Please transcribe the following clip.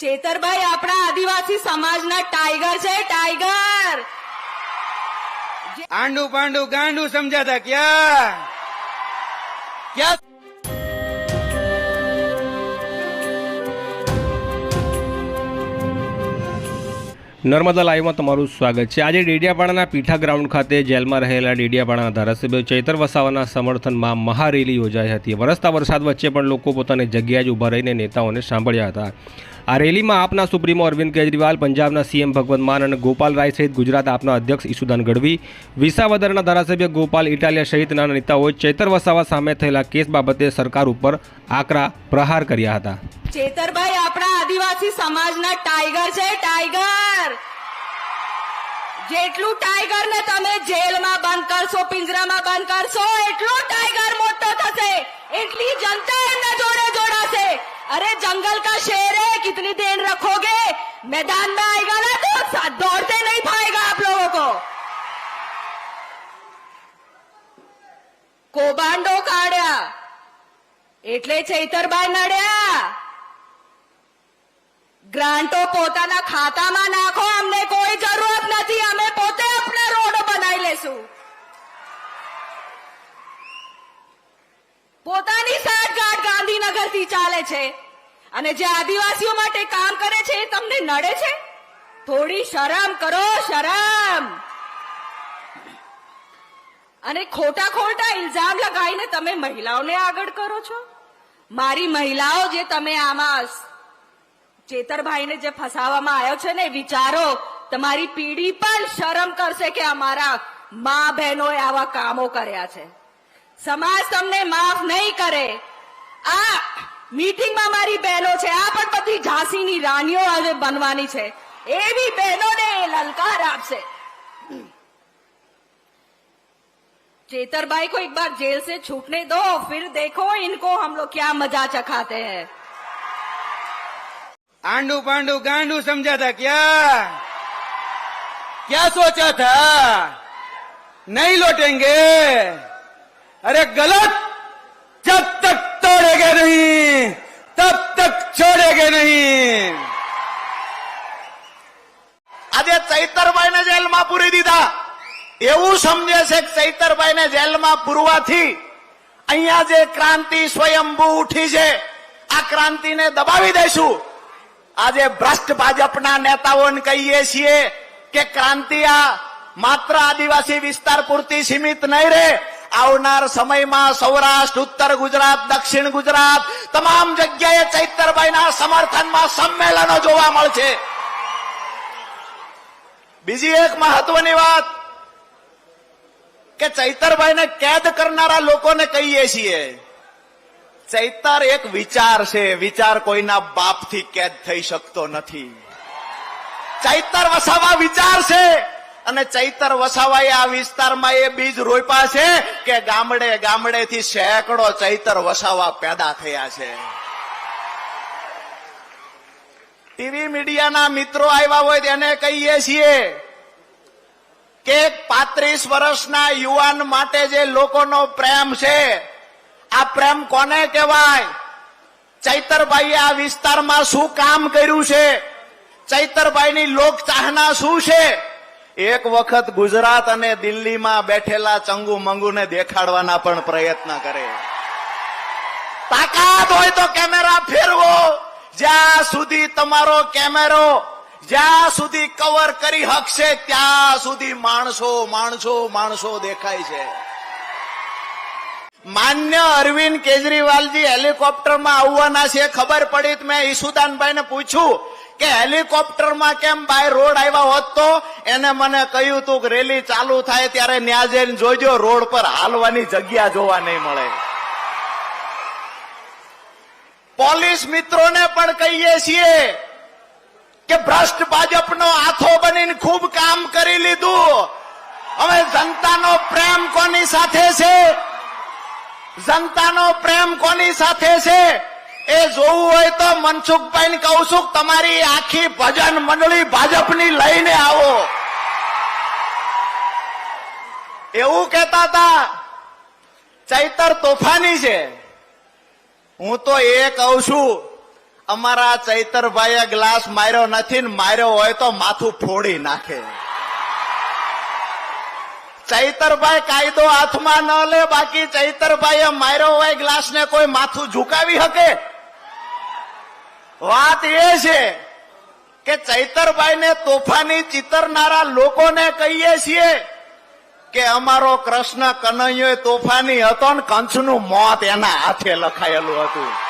ચેતરભાઈ આપણા આદિવાસી સમાજના ટાઈગર છે ટાઈગર! આંડુ પાંડુ ગાંડુ સમજાતા ક્યાં? ક્યાં? નર્મદા લાઈવમાં તમારું સ્વાગત છે. આજે ડેડિયાપાડાના પીઠા ગ્રાઉન્ડ ખાતે જેલમાં રહેલા ડેડિયાપાડાના ધારાસભ્ય ચૈતર વસાવાના સમર્થનમાં મહારેલી યોજાઈ હતી. વરસતા વરસાદ વચ્ચે પણ લોકો પોતાની જગ્યાએ જ ઊભા રહીને નેતાઓને સાંભળ્યા હતા. આ રેલીમાં આપના સુપ્રીમો અરવિંદ કેજરીવાલ, પંજાબના સીએમ ભગવંત માન અને ગોપાલ રાય સહિત ગુજરાત આપના અધ્યક્ષ ઈશુદાન ગઢવી, વિસાવદરના ધારાસભ્ય ગોપાલ ઇટાલિયા સહિતના નેતાઓએ ચેતર વસાવા સામે થયેલા કેસ બાબતે સરકાર ઉપર આકરા પ્રહાર કર્યા હતા. ચેતરભાઈ, આપણા આદિવાસી સમાજના ટાઈગર છે, ટાઈગર! જેટલું ટાઈગર ને તમે જેલમાં બંધ કરશો, પિંજરામાં બંધ કરશો, એટલું मैदान में आएगा ना तो सा- दौड़ते नहीं पाएगा आप लोगों को કૌભાંડો કાઢ્યા એટલે ચૈતરભાઈ નડ્યા ગ્રાન્ટો પોતાના ખાતામાં નાખો અમને કોઈ જરૂરત નથી અમે પોતે આપણા રોડો બનાવી લેશું પોતાની સાઠગાંઠ ગાંધીનગરથી ચાલે છે અને જે આદિવાસીઓ માટે કામ કરે છે એ તમને નડે છે? થોડી શરમ કરો, શરમ! અને ખોટા ખોટા ઇલ્ઝામ લગાવીને તમે મહિલાઓને આગળ કરો છો? મારી મહિલાઓ જે તમે આમાં ચેતરભાઈને જે ફસાવવામાં આવ્યો છે ને, વિચારો, તમારી પીઢી પણ શરમ કરશે કે અમારા મા બહેનોએ આવા કામો કર્યા છે. સમાજ તમને માફ નહીં કરે. આ મીટિંગમાં મારી બહેનો છે આ પણ બધી ઝાંસીની રાણીઓ આજે બનવાની છે એવી બહેનોને એ લલકાર આપશે चेतरबाई को एक बार जेल से छूटने दो फिर देखो इनको हम लोग क्या मजा चखाते हैं आंडू पांडू गांडू समझाता क्या क्या सोचा था नहीं लौटेंगे अरे गलत जब तक तोड़ेंगे नहीं तब तक छोड़ेंगे नहीं આજે ચૈતરભાઈને જેલમાં પૂરી દીધા એવું સમજે છે કે ચૈતરભાઈને જેલમાં પૂરવાથી અહીંયા જે ક્રાંતિ સ્વયંભૂ ઉઠી છે આ ક્રાંતિને દબાવી દઈશું આજે ભ્રષ્ટ ભાજપના નેતાઓને કહીએ છીએ કે ક્રાંતિ આ માત્ર આદિવાસી વિસ્તાર પૂરતી સીમિત નહીં રહે આવનાર સમયમાં સૌરાષ્ટ્ર, ઉત્તર ગુજરાત, દક્ષિણ ગુજરાત, તમામ જગ્યાએ ચૈતરભાઈના સમર્થનમાં સંમેલનો જોવા મળશે. બીજી એક મહત્વની વાત કે ચૈતરભાઈને કેદ કરનારા લોકોને કહીએ છીએ. ચૈતર એક વિચાર છે, વિચાર કોઈના બાપથી કેદ થઈ શકતો નથી. ચૈતર વસાવા વિચાર છે. અને ચૈતર વસાવાએ આ વિસ્તારમાં એ બીજ રોપ્યા છે કે ગામડે ગામડેથી સેંકડો ચૈતર વસાવા પેદા થયા છે. ટીવી મીડિયાના મિત્રો આવ્યા હોય એને કહીએ છીએ કે પાંત્રીસ વર્ષના યુવાન માટે જે લોકોનો પ્રેમ છે, આ પ્રેમ કોને કહેવાય? ચૈતરભાઈએ આ વિસ્તારમાં શું કામ કર્યું છે? ચૈતરભાઈની લોક ચાહના શું છે? એક વખત ગુજરાત અને દિલ્હીમાં બેઠેલા ચંગુ મંગુને દેખાડવાના પણ પ્રયત્ન કરે. તાકાત હોય તો કેમેરા ફેરવો. જ્યાં સુધી તમારો કેમેરો જ્યાં સુધી કવર કરી હકશે, ત્યાં સુધી માણસો માણસો માણસો દેખાય છે. માન્ય અરવિંદ કેજરીવાલજી હેલિકોપ્ટરમાં આવવાના છે. ખબર પડી મેં ઈસુદાનભાઈને પૂછ્યું કે હેલિકોપ્ટરમાં કેમ બાય રોડ આવ્યા હોત તો? એને મને કહ્યું તું કે રેલી ચાલુ થાય ત્યારે ન્યા જઈને જોજો, રોડ પર હાલવાની જગ્યા જોવા નહીં મળે. પોલીસ મિત્રોને પણ કહીએ છીએ કે ભ્રષ્ટ ભાજપનો આથો બનીને ખૂબ કામ કરી લીધું. હવે જનતાનો પ્રેમ કોની સાથે છે? જનતાનો પ્રેમ કોની સાથે છે? એ જોવું હોય તો મનસુખભાઈ કહું છું, તમારી આખી ભજન મંડળી ભાજપની લઈને આવો. એવું કહેતા હતા, ચૈતર તોફાની છે. હું તો એ કહું છું, અમારા ચૈતરભાઈએ ગ્લાસ માર્યો નથી ને માર્યો હોય તો માથું ફોડી નાખે. ચૈતરભાઈ કાયદો હાથમાં ન લે, બાકી ચૈતરભાઈએ માર્યો હોય ગ્લાસને કોઈ માથું ઝુકાવી શકે? વાત એ છે કે ચૈતરભાઈને તોફાની ચિતરનારા લોકોને કહીએ છીએ કે અમારો કૃષ્ણ કનૈયો તોફાની હતો ને કંસનું મોત એના હાથે લખાયેલું હતું.